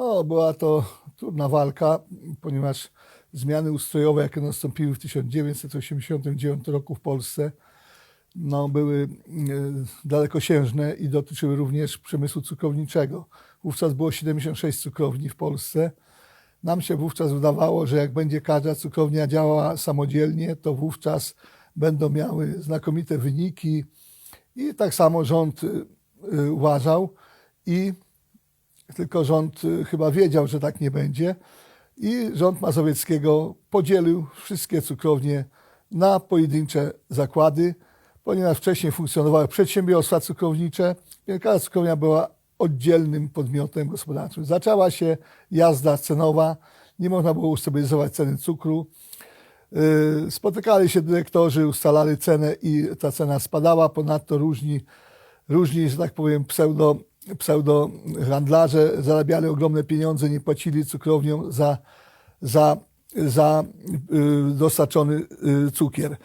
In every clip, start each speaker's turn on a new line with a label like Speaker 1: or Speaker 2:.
Speaker 1: No, była to trudna walka, ponieważ zmiany ustrojowe, jakie nastąpiły w 1989 roku w Polsce, no, były e, dalekosiężne i dotyczyły również przemysłu cukrowniczego. Wówczas było 76 cukrowni w Polsce. Nam się wówczas wydawało, że jak będzie każda cukrownia działała samodzielnie, to wówczas będą miały znakomite wyniki. I tak samo rząd y, y, uważał i tylko rząd y, chyba wiedział, że tak nie będzie. I rząd Mazowieckiego podzielił wszystkie cukrownie na pojedyncze zakłady, ponieważ wcześniej funkcjonowały przedsiębiorstwa cukrownicze. Wielka cukrownia była oddzielnym podmiotem gospodarczym. Zaczęła się jazda cenowa, nie można było ustabilizować ceny cukru. Yy, Spotykali się dyrektorzy, ustalali cenę i ta cena spadała. Ponadto różni, różni że tak powiem, pseudo, pseudo handlarze zarabiali ogromne pieniądze, nie płacili cukrowniom za, za, za yy, dostarczony yy, cukier.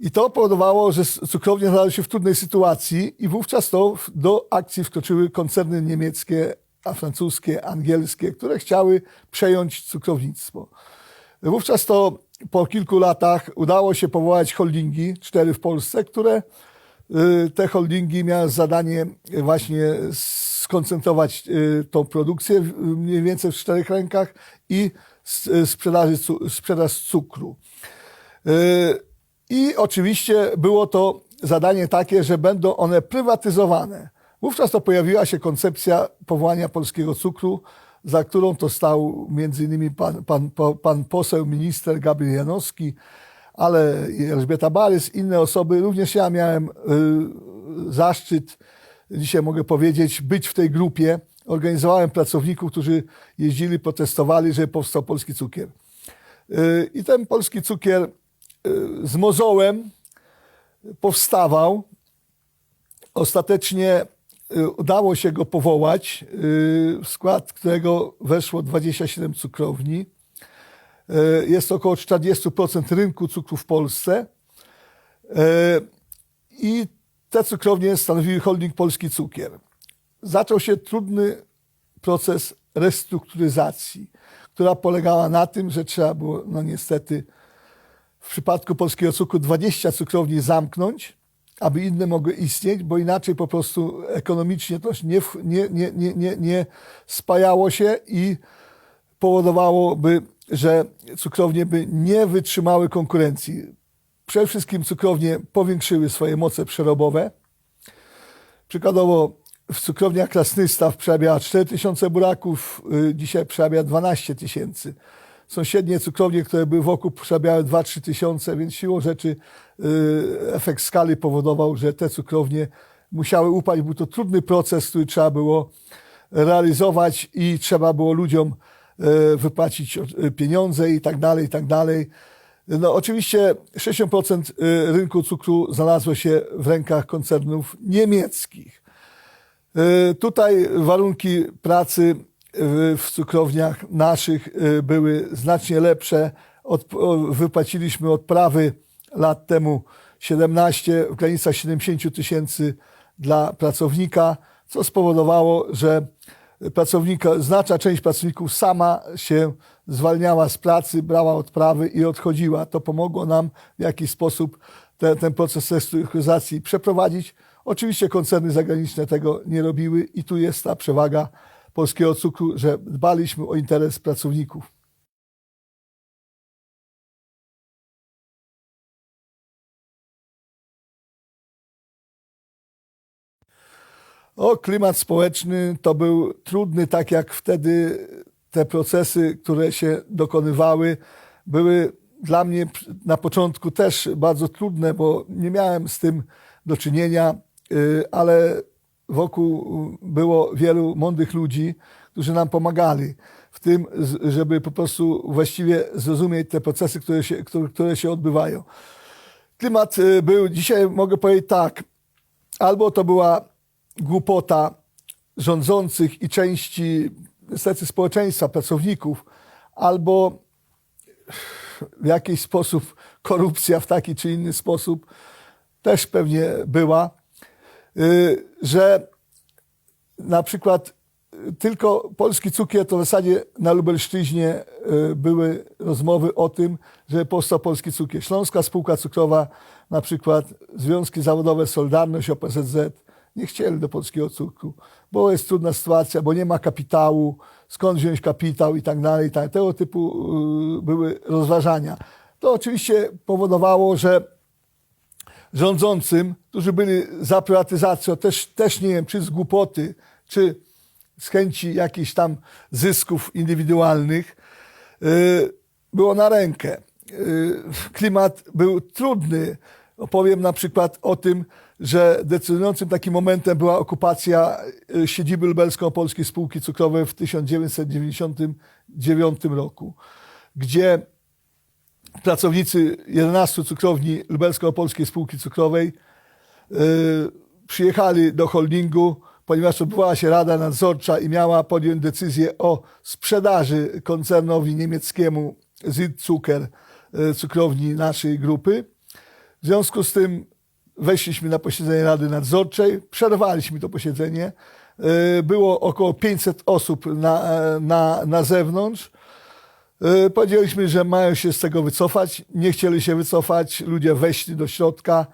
Speaker 1: I to powodowało, że cukrownie znalazły się w trudnej sytuacji i wówczas to do akcji wkroczyły koncerny niemieckie, a francuskie, angielskie, które chciały przejąć cukrownictwo. Wówczas to po kilku latach udało się powołać holdingi, cztery w Polsce, które y, te holdingi miały zadanie właśnie skoncentrować y, tą produkcję mniej więcej w czterech rękach i s- sprzedaży, sprzedaż cukru. Y, I oczywiście było to zadanie takie, że będą one prywatyzowane. Wówczas to pojawiła się koncepcja powołania polskiego cukru, za którą to stał między innymi pan, pan, pan poseł, minister Gabriel Janowski, ale Elżbieta Barys, inne osoby. Również ja miałem y, zaszczyt, dzisiaj mogę powiedzieć, być w tej grupie. Organizowałem pracowników, którzy jeździli, protestowali, żeby powstał polski cukier. Y, I ten polski cukier y, z mozołem powstawał. Ostatecznie udało się go powołać, w skład którego weszło 27 cukrowni. Y, Jest około 40% rynku cukru w Polsce. Y, I te cukrownie stanowiły holding Polski Cukier. Zaczął się trudny proces restrukturyzacji, która polegała na tym, że trzeba było, no niestety, w przypadku polskiego cukru 20 cukrowni zamknąć, aby inne mogły istnieć, bo inaczej po prostu ekonomicznie to nie, nie, nie, nie, nie spajało się i powodowałoby, że cukrownie by nie wytrzymały konkurencji. Przede wszystkim cukrownie powiększyły swoje moce przerobowe. Przykładowo w cukrowniach Krasnystaw przerabiała 4 tysiące buraków, y, dzisiaj przerabia 12 tysięcy. Sąsiednie cukrownie, które były wokół, przerabiały 2-3 tysiące, więc siłą rzeczy y, efekt skali powodował, że te cukrownie musiały upaść. Był to trudny proces, który trzeba było realizować i trzeba było ludziom wypłacić e, pieniądze i tak dalej, i tak dalej. No oczywiście 60% e, rynku cukru znalazło się w rękach koncernów niemieckich. E, Tutaj warunki pracy w, cukrowniach naszych e, były znacznie lepsze. Od, wypłaciliśmy odprawy lat temu 17 w granicach 70 tysięcy dla pracownika, co spowodowało, że pracownika, znaczna część pracowników sama się zwalniała z pracy, brała odprawy i odchodziła. To pomogło nam w jakiś sposób te, ten proces restrukturyzacji przeprowadzić. Oczywiście koncerny zagraniczne tego nie robiły i tu jest ta przewaga polskiego cukru, że dbaliśmy o interes pracowników. O, klimat społeczny to był trudny, tak jak wtedy te procesy, które się dokonywały, były dla mnie na początku też bardzo trudne, bo nie miałem z tym do czynienia, y, ale wokół było wielu mądrych ludzi, którzy nam pomagali w tym, żeby po prostu właściwie zrozumieć te procesy, które się, które się odbywają. Klimat y, był, dzisiaj mogę powiedzieć tak, albo to była głupota rządzących i części niestety społeczeństwa, pracowników, albo w jakiś sposób korupcja w taki czy inny sposób też pewnie była, y, że na przykład tylko polski cukier, to w zasadzie na Lubelszczyźnie y, były rozmowy o tym, że powstał polski cukier. Śląska Spółka Cukrowa, na przykład Związki Zawodowe Solidarność, OPZZ, nie chcieli do polskiego cukru, bo jest trudna sytuacja, bo nie ma kapitału, skąd wziąć kapitał i tak dalej. tak. Tego typu y, były rozważania. To oczywiście powodowało, że rządzącym, którzy byli za prywatyzacją, też, też nie wiem, czy z głupoty, czy z chęci jakichś tam zysków indywidualnych, y, było na rękę. Y, Klimat był trudny. Opowiem na przykład o tym, że decydującym takim momentem była okupacja y, siedziby lubelsko-polskiej spółki cukrowej w 1999 roku, gdzie pracownicy 11 cukrowni lubelsko-opolskiej spółki cukrowej yy, przyjechali do holdingu, ponieważ odbywała się rada nadzorcza i miała podjąć decyzję o sprzedaży koncernowi niemieckiemu Zucker yy, cukrowni naszej grupy. W związku z tym weszliśmy na posiedzenie Rady Nadzorczej, przerwaliśmy to posiedzenie. Yy, Było około 500 osób na, na, na zewnątrz. Yy, Powiedzieliśmy, że mają się z tego wycofać. Nie chcieli się wycofać. Ludzie weszli do środka.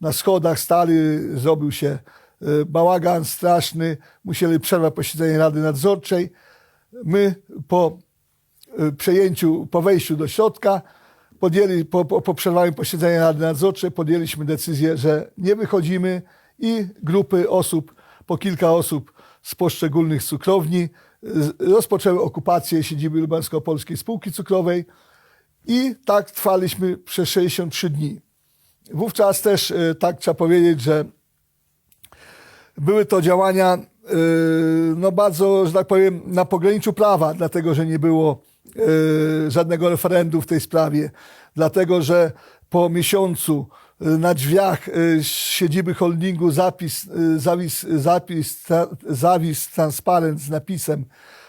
Speaker 1: Na schodach stali, zrobił się yy, bałagan straszny. Musieli przerwać posiedzenie Rady Nadzorczej. My po y, przejęciu, po wejściu do środka, podjęli, po, po, po przerwaniu posiedzenia Rady Nadzorczej, podjęliśmy decyzję, że nie wychodzimy i grupy osób, po kilka osób z poszczególnych cukrowni rozpoczęły okupację siedziby Lubelsko-Polskiej Spółki Cukrowej i tak trwaliśmy przez 63 dni. Wówczas też, y, tak trzeba powiedzieć, że były to działania yy, no bardzo, że tak powiem, na pograniczu prawa, dlatego że nie było żadnego referendum w tej sprawie, dlatego że po miesiącu yy, na drzwiach yy, siedziby holdingu zapis, zawis, zapis, tra, zawis transparent z napisem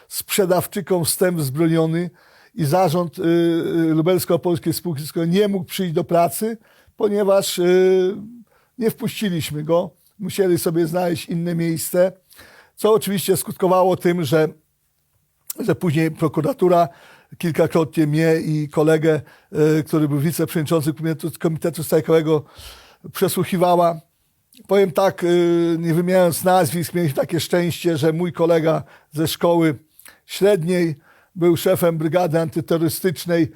Speaker 1: sprzedawczyką wstęp zbroniony i zarząd Lubelsko-Polskiej Spółki nie mógł przyjść do pracy, ponieważ nie wpuściliśmy go. Musieli sobie znaleźć inne miejsce, co oczywiście skutkowało tym, że, że później prokuratura kilkakrotnie mnie i kolegę, y, który był wiceprzewodniczącym komitetu, komitetu strajkowego, przesłuchiwała. Powiem tak, y, nie wymieniając nazwisk, mieliśmy takie szczęście, że mój kolega ze szkoły średniej był szefem brygady antyterrorystycznej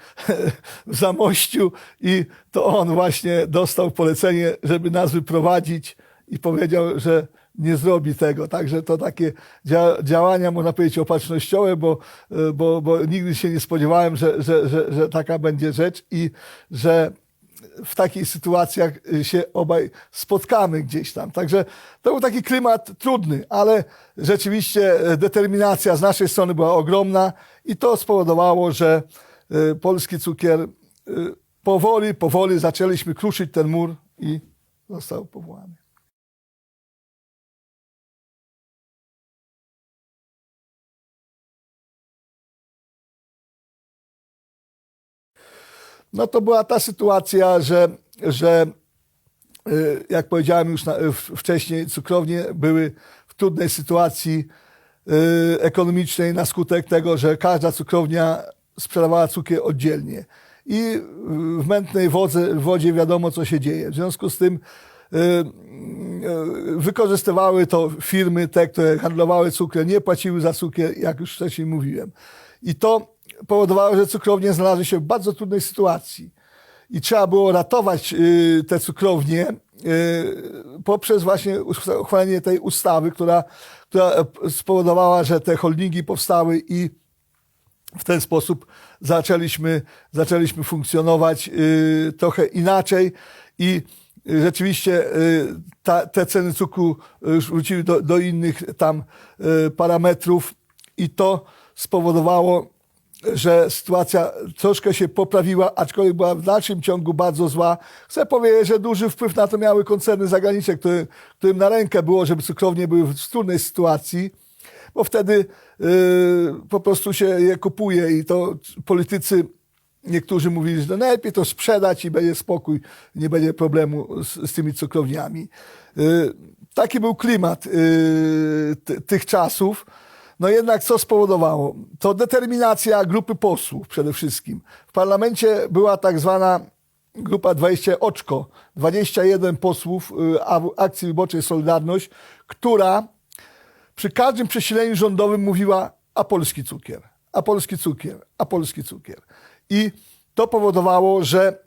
Speaker 1: w Zamościu i to on właśnie dostał polecenie, żeby nas wyprowadzić i powiedział, że nie zrobi tego. Także to takie dzia działania, można powiedzieć, opatrznościowe, bo, bo, bo nigdy się nie spodziewałem, że, że, że, że taka będzie rzecz i że w takich sytuacjach się obaj spotkamy gdzieś tam. Także to był taki klimat trudny, ale rzeczywiście determinacja z naszej strony była ogromna i to spowodowało, że polski cukier powoli, powoli zaczęliśmy kruszyć ten mur i został powołany. No to była ta sytuacja, że, że y, jak powiedziałem już wcześniej, cukrownie były w trudnej sytuacji y, ekonomicznej na skutek tego, że każda cukrownia sprzedawała cukier oddzielnie. I w mętnej wodze, wodzie wiadomo, co się dzieje. W związku z tym y, wykorzystywały to firmy, te, które handlowały cukier, nie płaciły za cukier, jak już wcześniej mówiłem. I to powodowało, że cukrownie znalazły się w bardzo trudnej sytuacji. I trzeba było ratować y, te cukrownie y, poprzez właśnie uchwalenie tej ustawy, która, która spowodowała, że te holdingi powstały i w ten sposób zaczęliśmy, zaczęliśmy funkcjonować y, trochę inaczej i rzeczywiście ta, te ceny cukru już wróciły do, do innych tam parametrów i to spowodowało, że sytuacja troszkę się poprawiła, aczkolwiek była w dalszym ciągu bardzo zła. Chcę powiedzieć, że duży wpływ na to miały koncerny zagraniczne, który, którym na rękę było, żeby cukrownie były w trudnej sytuacji, bo wtedy yy, po prostu się je kupuje i to politycy Niektórzy mówili, że najlepiej to sprzedać i będzie spokój, nie będzie problemu z, z tymi cukrowniami. Yy, taki był klimat yy, tych czasów. No jednak co spowodowało? To determinacja grupy posłów przede wszystkim. W parlamencie była tak zwana grupa 20 oczko, 21 posłów y, akcji wyborczej Solidarność, która przy każdym przesileniu rządowym mówiła a polski cukier, a polski cukier, a polski cukier. I to powodowało, że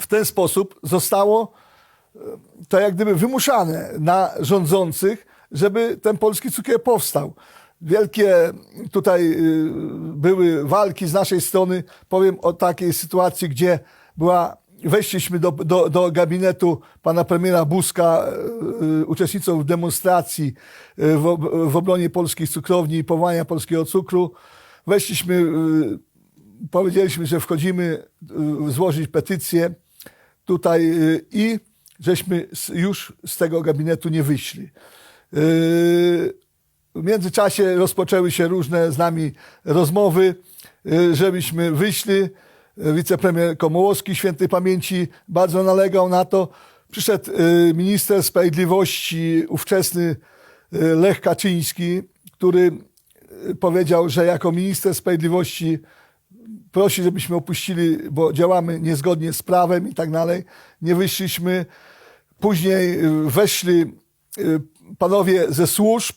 Speaker 1: w ten sposób zostało e, to jak gdyby wymuszane na rządzących, żeby ten polski cukier powstał. Wielkie tutaj y, były walki z naszej strony. Powiem o takiej sytuacji, gdzie była, weszliśmy do, do, do gabinetu pana premiera Buzka, y, y, uczestnicą w demonstracji y, w, w obronie polskich cukrowni i powołania polskiego cukru. Weszliśmy, y, powiedzieliśmy, że wchodzimy y, złożyć petycję tutaj y, i żeśmy już z tego gabinetu nie wyszli. W międzyczasie rozpoczęły się różne z nami rozmowy, y, żebyśmy wyszli. Wicepremier Komołowski świętej pamięci bardzo nalegał na to. Przyszedł y, minister sprawiedliwości, ówczesny y, Lech Kaczyński, który powiedział, że jako minister sprawiedliwości prosi, żebyśmy opuścili, bo działamy niezgodnie z prawem i tak dalej. Nie wyszliśmy. Później weszli panowie ze służb,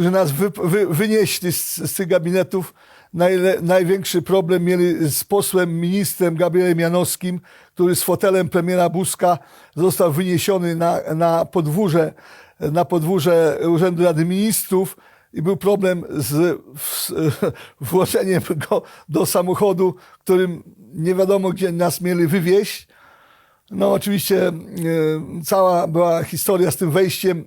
Speaker 1: którzy nas wy, wy, wynieśli z, z tych gabinetów. Najle, największy problem mieli z posłem, ministrem Gabrielem Janowskim, który z fotelem premiera Buzka został wyniesiony na, na podwórze, na podwórze Urzędu Rady Ministrów i był problem z, z włożeniem go do samochodu, którym nie wiadomo gdzie nas mieli wywieźć. No oczywiście e, cała była historia z tym wejściem.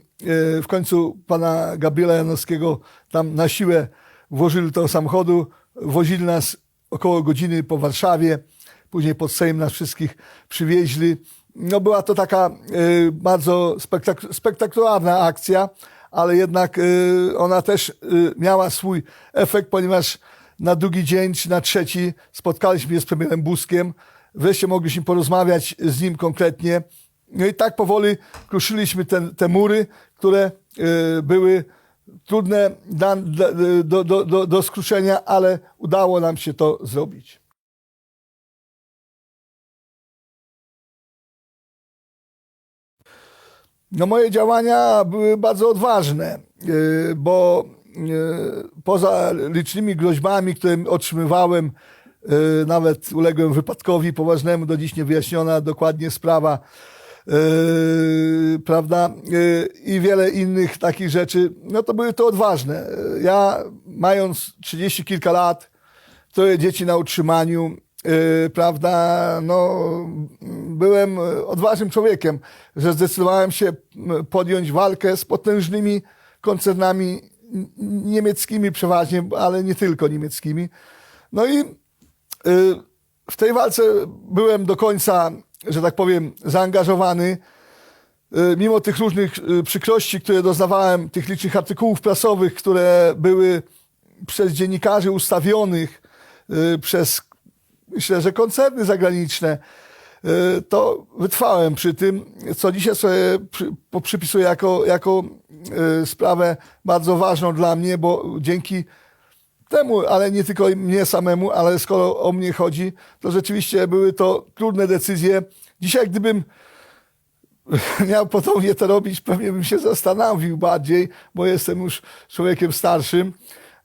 Speaker 1: E, w końcu pana Gabriela Janowskiego tam na siłę włożyli do samochodu, wozili nas około godziny po Warszawie, później pod Sejm nas wszystkich przywieźli. No była to taka e, bardzo spektak- spektakularna akcja, ale jednak ona też miała swój efekt, ponieważ na drugi dzień czy na trzeci spotkaliśmy się z premierem Buzkiem, wreszcie mogliśmy porozmawiać z nim konkretnie. No i tak powoli kruszyliśmy te mury, które y, były trudne dla, do, do, do, do skruszenia, ale udało nam się to zrobić. No moje działania były bardzo odważne, yy, bo poza licznymi groźbami, które otrzymywałem, nawet uległem wypadkowi poważnemu, do dziś nie wyjaśniona dokładnie sprawa, yy, prawda, yy, i wiele innych takich rzeczy, no to były to odważne. Ja mając trzydzieści kilka lat, troje dzieci na utrzymaniu, yy, prawda, no, byłem odważnym człowiekiem, że zdecydowałem się podjąć walkę z potężnymi koncernami niemieckimi przeważnie, ale nie tylko niemieckimi. No i w tej walce byłem do końca, że tak powiem, zaangażowany. Y, mimo tych różnych y, przykrości, które doznawałem, tych licznych artykułów prasowych, które były przez dziennikarzy ustawionych, y, przez myślę, że koncerny zagraniczne, y, to wytrwałem przy tym, co dzisiaj sobie przypisuję jako, jako y, sprawę bardzo ważną dla mnie, bo dzięki temu, ale nie tylko mnie samemu, ale skoro o mnie chodzi, to rzeczywiście były to trudne decyzje. Dzisiaj, gdybym miał ponownie to robić, pewnie bym się zastanowił bardziej, bo jestem już człowiekiem starszym.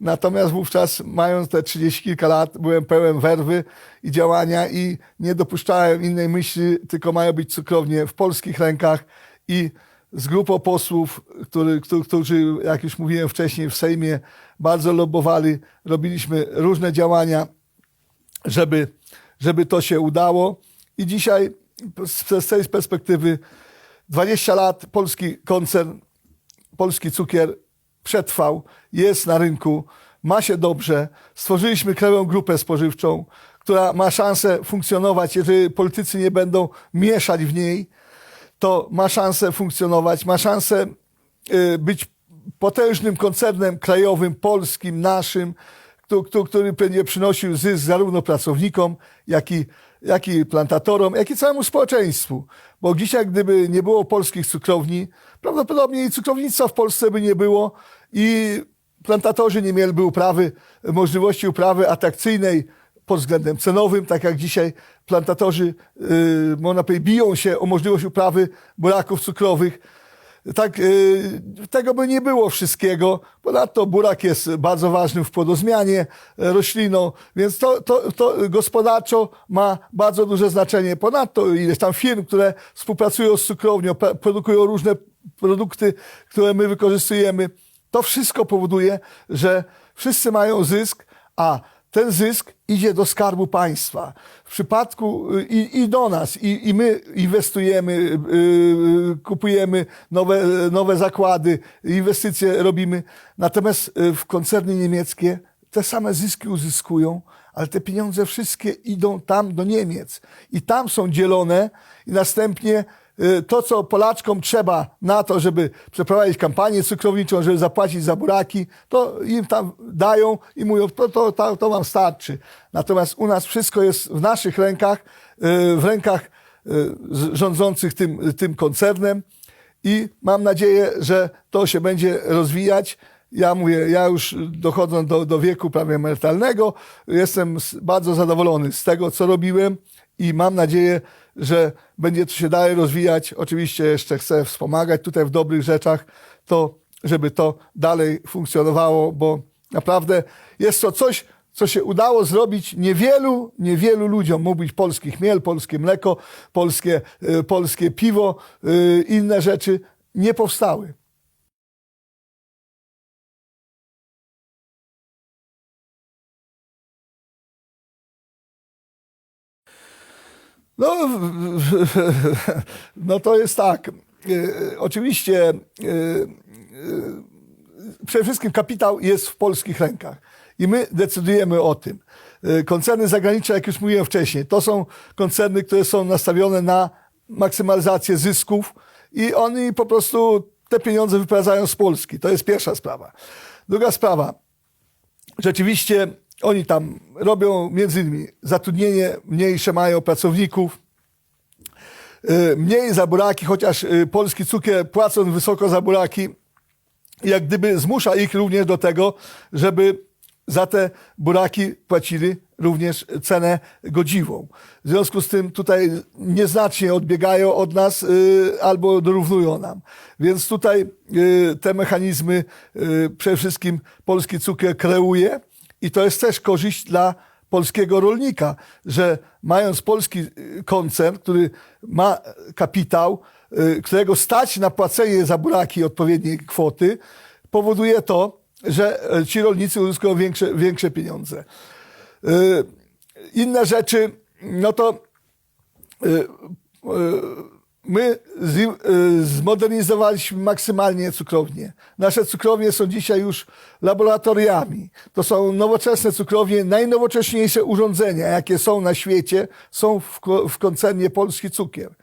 Speaker 1: Natomiast wówczas, mając te 30 kilka lat, byłem pełen werwy i działania i nie dopuszczałem innej myśli, tylko mają być cukrownie w polskich rękach i z grupą posłów, który, którzy, jak już mówiłem wcześniej, w Sejmie bardzo lobbowali, robiliśmy różne działania, żeby, żeby to się udało. I dzisiaj z, z tej perspektywy 20 lat polski koncern, polski cukier przetrwał, jest na rynku, ma się dobrze. Stworzyliśmy krajową grupę spożywczą, która ma szansę funkcjonować, jeżeli politycy nie będą mieszać w niej, to ma szansę funkcjonować, ma szansę y, być potężnym koncernem krajowym, polskim, naszym, któ- któ- który będzie przynosił zysk zarówno pracownikom, jak i, jak i plantatorom, jak i całemu społeczeństwu. Bo dzisiaj, gdyby nie było polskich cukrowni, prawdopodobnie i cukrownictwa w Polsce by nie było i plantatorzy nie mieliby uprawy, możliwości uprawy atrakcyjnej pod względem cenowym, tak jak dzisiaj plantatorzy, yy, można biją się o możliwość uprawy buraków cukrowych. Tak, yy, tego by nie było wszystkiego. Ponadto burak jest bardzo ważnym w płodozmianie e, rośliną, więc to, to, to gospodarczo ma bardzo duże znaczenie. Ponadto ileś tam firm, które współpracują z cukrownią, produkują różne produkty, które my wykorzystujemy. To wszystko powoduje, że wszyscy mają zysk, a ten zysk idzie do skarbu państwa. W przypadku y, i, i do nas, i, i my inwestujemy, yy, kupujemy nowe, nowe zakłady, inwestycje robimy. Natomiast y, w koncerny niemieckie te same zyski uzyskują, ale te pieniądze wszystkie idą tam do Niemiec i tam są dzielone i następnie y, to, co Polaczkom trzeba na to, żeby przeprowadzić kampanię cukrowniczą, żeby zapłacić za buraki, to im tam dają i mówią, to, to, to, to wam starczy. Natomiast u nas wszystko jest w naszych rękach, y, w rękach y, rządzących tym, tym koncernem i mam nadzieję, że to się będzie rozwijać. Ja mówię, ja już dochodząc do, do wieku prawie emerytalnego, jestem bardzo zadowolony z tego, co robiłem i mam nadzieję, że będzie to się dalej rozwijać. Oczywiście jeszcze chcę wspomagać tutaj w dobrych rzeczach, to żeby to dalej funkcjonowało, bo naprawdę jest to coś, co się udało zrobić niewielu, niewielu ludziom. Mógł być polski chmiel, polskie mleko, polskie, y, polskie piwo, y, inne rzeczy nie powstały. No, no to jest tak. Y, Oczywiście y, y, przede wszystkim kapitał jest w polskich rękach i my decydujemy o tym. Koncerny zagraniczne, jak już mówiłem wcześniej, to są koncerny, które są nastawione na maksymalizację zysków i oni po prostu te pieniądze wyprowadzają z Polski. To jest pierwsza sprawa. Druga sprawa, rzeczywiście oni tam robią między innymi zatrudnienie, mniejsze mają pracowników, y, mniej za buraki, chociaż y, polski cukier płacąc wysoko za buraki, jak gdyby zmusza ich również do tego, żeby za te buraki płacili również cenę godziwą. W związku z tym tutaj nieznacznie odbiegają od nas y, albo dorównują nam. Więc tutaj te mechanizmy przede wszystkim polski cukier kreuje i to jest też korzyść dla polskiego rolnika, że mając polski y, koncern, który ma kapitał, y, którego stać na płacenie za buraki odpowiedniej kwoty, powoduje to, że e, ci rolnicy uzyskują większe, większe pieniądze. Y, Inne rzeczy, no to y, y, my y, zmodernizowaliśmy maksymalnie cukrownie. Nasze cukrownie są dzisiaj już laboratoriami. To są nowoczesne cukrownie, najnowocześniejsze urządzenia, jakie są na świecie, są w, w koncernie Polski Cukier.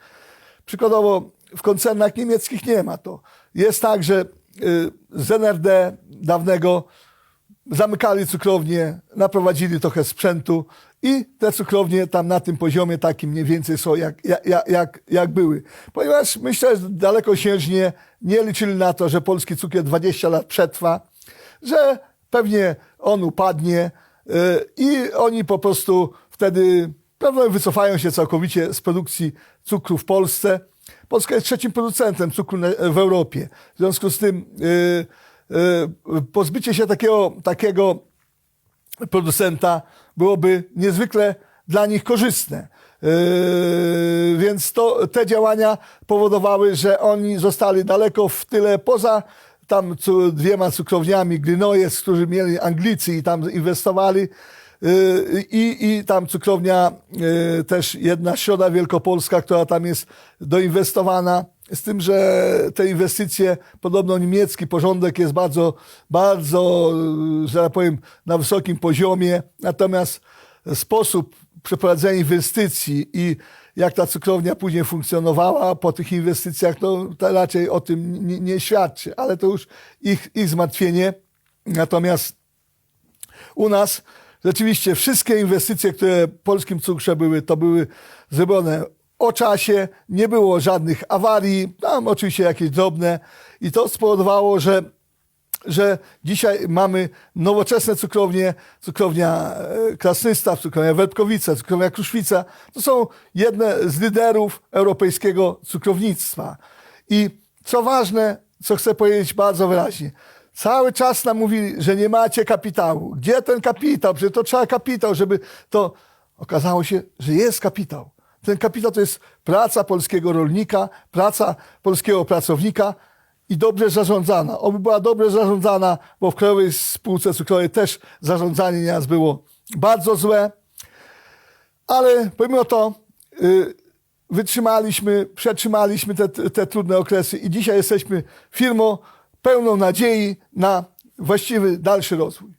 Speaker 1: Przykładowo w koncernach niemieckich nie ma to. Jest tak, że y, z NRD dawnego zamykali cukrownię, naprowadzili trochę sprzętu i te cukrownie tam na tym poziomie takim mniej więcej są jak, jak, jak, jak były. Ponieważ myślę, że dalekosiężnie nie liczyli na to, że polski cukier 20 lat przetrwa, że pewnie on upadnie y, i oni po prostu wtedy prawdopodobnie wycofają się całkowicie z produkcji cukru w Polsce. Polska jest trzecim producentem cukru w Europie. W związku z tym y, y, pozbycie się takiego, takiego producenta byłoby niezwykle dla nich korzystne. Yy, więc to, te działania powodowały, że oni zostali daleko w tyle poza tam dwiema cukrowniami Glinojes, którzy mieli Anglicy i tam inwestowali. Yy, I, I tam cukrownia też jedna Środa Wielkopolska, która tam jest doinwestowana. Z tym, że te inwestycje, podobno niemiecki porządek jest bardzo, bardzo, yy, że tak powiem, na wysokim poziomie. Natomiast sposób przeprowadzenia inwestycji i jak ta cukrownia później funkcjonowała po tych inwestycjach, to, to raczej o tym nie, nie świadczy, ale to już ich, ich zmartwienie. Natomiast u nas rzeczywiście wszystkie inwestycje, które polskim cukrze były, to były zrobione o czasie, nie było żadnych awarii, tam oczywiście jakieś drobne i to spowodowało, że że dzisiaj mamy nowoczesne cukrownie, cukrownia e, Krasnystaw, cukrownia Wertkowice, cukrownia Kruszwica. To są jedne z liderów europejskiego cukrownictwa. I co ważne, co chcę powiedzieć bardzo wyraźnie, cały czas nam mówili, że nie macie kapitału. Gdzie ten kapitał? Przecież to trzeba kapitał, żeby to... Okazało się, że jest kapitał. Ten kapitał to jest praca polskiego rolnika, praca polskiego pracownika i dobrze zarządzana. Oby była dobrze zarządzana, bo w Krajowej Spółce Cukrowej też zarządzanie nieraz było bardzo złe. Ale pomimo to y, wytrzymaliśmy, przetrzymaliśmy te, te trudne okresy i dzisiaj jesteśmy firmą pełną nadziei na właściwy dalszy rozwój.